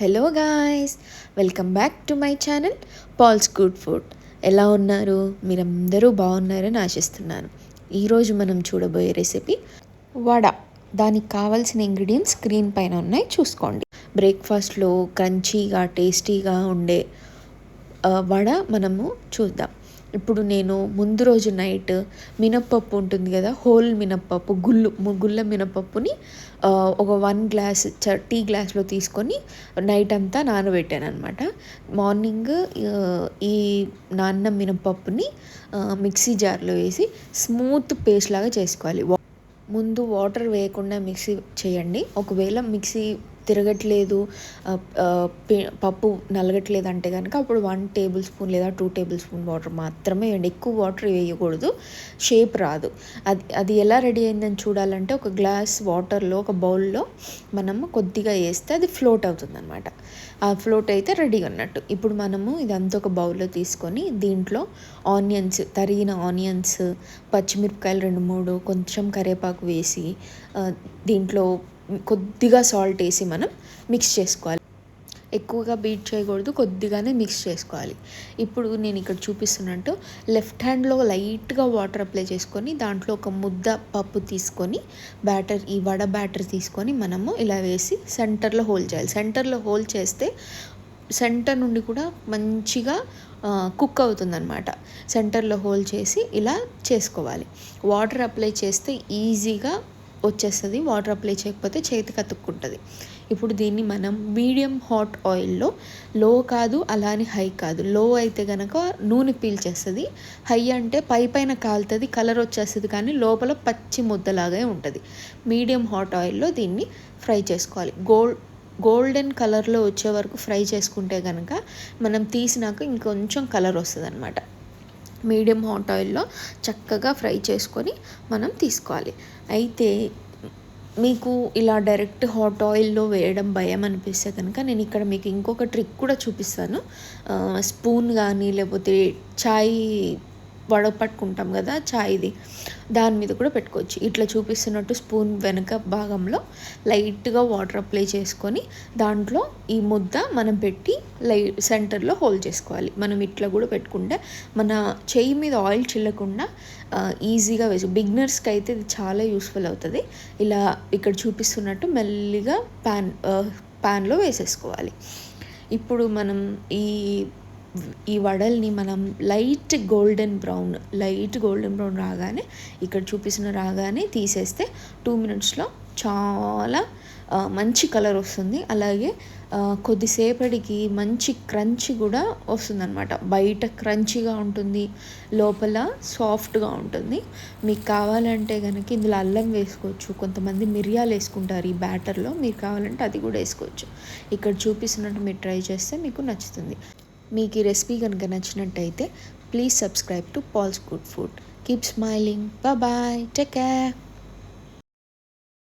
Hello guys welcome back to my channel pals good food ఎలా ఉన్నారు? మీరందరూ బాగున్నారని ఆశిస్తున్నాను. ఈరోజు మనం చూడబోయే రెసిపీ వడ. దానికి కావాల్సిన ఇంగ్రీడియంట్స్ స్క్రీన్ పైన ఉన్నాయి. చూసుకోండి. బ్రేక్ఫాస్ట్లో క్రంచీగా టేస్టీగా ఉండే వడ మనము చూద్దాం. ఇప్పుడు నేను ముందు రోజు నైట్ మినప్పప్పు ఉంటుంది కదా హోల్ మినప్పప్పు గుళ్ళు గుళ్ళ మినప్పప్పుని ఒక వన్ గ్లాస్ చ- టీ గ్లాస్లో తీసుకొని నైట్ అంతా నానబెట్టాను అనమాట మార్నింగ్ ఈ నాన్న మినప్పప్పుని మిక్సీ జార్లో వేసి స్మూత్ పేస్ట్ లాగా చేసుకోవాలి. వా- ముందు వాటర్ వేయకుండా మిక్సీ చేయండి. ఒకవేళ మిక్సీ తిరగట్లేదు పప్పు నలగట్లేదు అంటే కనుక అప్పుడు వన్ టేబుల్ స్పూన్ లేదా టూ టేబుల్ స్పూన్ వాటర్ మాత్రమే వేయండి. ఎక్కువ వాటర్ వేయకూడదు. షేప్ రాదు. అది అది ఎలా రెడీ అయిందని చూడాలంటే ఒక గ్లాస్ వాటర్లో ఒక బౌల్లో మనము కొద్దిగా వేస్తే అది ఫ్లోట్ అవుతుందన్నమాట. ఆ ఫ్లోట్ అయితే రెడీ ఉన్నట్టు. ఇప్పుడు మనము ఇదంతా ఒక బౌల్లో తీసుకొని దీంట్లో ఆనియన్స్ తరిగిన ఆనియన్స్ పచ్చిమిరపకాయలు రెండు మూడు కొంచెం కరివేపాకు వేసి దీంట్లో కొద్దిగా సాల్ట్ వేసి మనం మిక్స్ చేసుకోవాలి. ఎక్కువగా బీట్ చేయకూడదు కొద్దిగానే మిక్స్ చేసుకోవాలి. ఇప్పుడు నేను ఇక్కడ చూపిస్తున్నట్టు లెఫ్ట్ హ్యాండ్లో లైట్గా వాటర్ అప్లై చేసుకొని దాంట్లో ఒక ముద్ద పప్పు తీసుకొని బ్యాటర్ ఈ వడ బ్యాటర్ తీసుకొని మనము ఇలా వేసి సెంటర్లో హోల్ చేయాలి. సెంటర్లో హోల్ చేస్తే సెంటర్ నుండి కూడా మంచిగా కుక్ అవుతుందన్నమాట. సెంటర్లో హోల్ చేసి ఇలా చేసుకోవాలి. వాటర్ అప్లై చేస్తే ఈజీగా వచ్చేస్తుంది వాటర్ అప్లై చేయకపోతే చేతికి కతుక్కుంటుంది. ఇప్పుడు దీన్ని మనం మీడియం హాట్ ఆయిల్లో లో కాదు అలానే హై కాదు. లో అయితే కనుక నూనె పీల్చేస్తుంది. హై అంటే పై పైన కాలుతుంది కలర్ వచ్చేస్తుంది కానీ లోపల పచ్చి ముద్దలాగే ఉంటుంది. మీడియం హాట్ ఆయిల్లో దీన్ని ఫ్రై చేసుకోవాలి. గోల్డ్ గోల్డెన్ కలర్లో వచ్చే వరకు ఫ్రై చేసుకుంటే కనుక మనం తీసినాక ఇంకొంచెం కలర్ వస్తుంది అనమాట మీడియం హాట్ ఆయిల్లో చక్కగా ఫ్రై చేసుకొని మనం తీసుకోవాలి. అయితే మీకు ఇలా డైరెక్ట్ హాట్ ఆయిల్లో వేయడం భయం అనిపిస్తే కనుక నేను ఇక్కడ మీకు ఇంకొక ట్రిక్ కూడా చూపిస్తాను. స్పూన్ కానీ లేకపోతే చాయ్ వడపట్టుకుంటాం కదా చాయ్ది. దాని మీద కూడా పెట్టుకోవచ్చు. ఇట్లా చూపిస్తున్నట్టు స్పూన్ వెనక భాగంలో లైట్గా వాటర్ అప్లై చేసుకొని దాంట్లో ఈ ముద్ద మనం పెట్టి లై సెంటర్లో హోల్డ్ చేసుకోవాలి. మనం ఇట్లా కూడా పెట్టుకుంటే మన చెయ్యి మీద ఆయిల్ చిల్లకుండా ఈజీగా వేసు బిగ్నర్స్కి అయితే ఇది చాలా యూస్ఫుల్ అవుతుంది. ఇలా ఇక్కడ చూపిస్తున్నట్టు మెల్లిగా ప్యాన్ ప్యాన్లో వేసేసుకోవాలి. ఇప్పుడు మనం ఈ ఈ వడల్ని మనం light golden brown light golden brown రాగానే ఇక్కడ చూపిస్తున్న రాగానే తీసేస్తే టూ మినిట్స్లో చాలా మంచి కలర్ వస్తుంది. అలాగే కొద్దిసేపటికి మంచి క్రంచ్ కూడా వస్తుందన్నమాట. బయట క్రంచిగా ఉంటుంది లోపల సాఫ్ట్గా ఉంటుంది. మీకు కావాలంటే కనుక ఇందులో అల్లం వేసుకోవచ్చు. కొంతమంది మిరియాలు వేసుకుంటారు ఈ బ్యాటర్లో. మీరు కావాలంటే అది కూడా వేసుకోవచ్చు. ఇక్కడ చూపిస్తున్నట్టు మీరు ట్రై చేస్తే మీకు నచ్చుతుంది. మీకు ఈ రెసిపీ కనుక నచ్చినట్టయితే please subscribe to pals good food keep smiling bye take care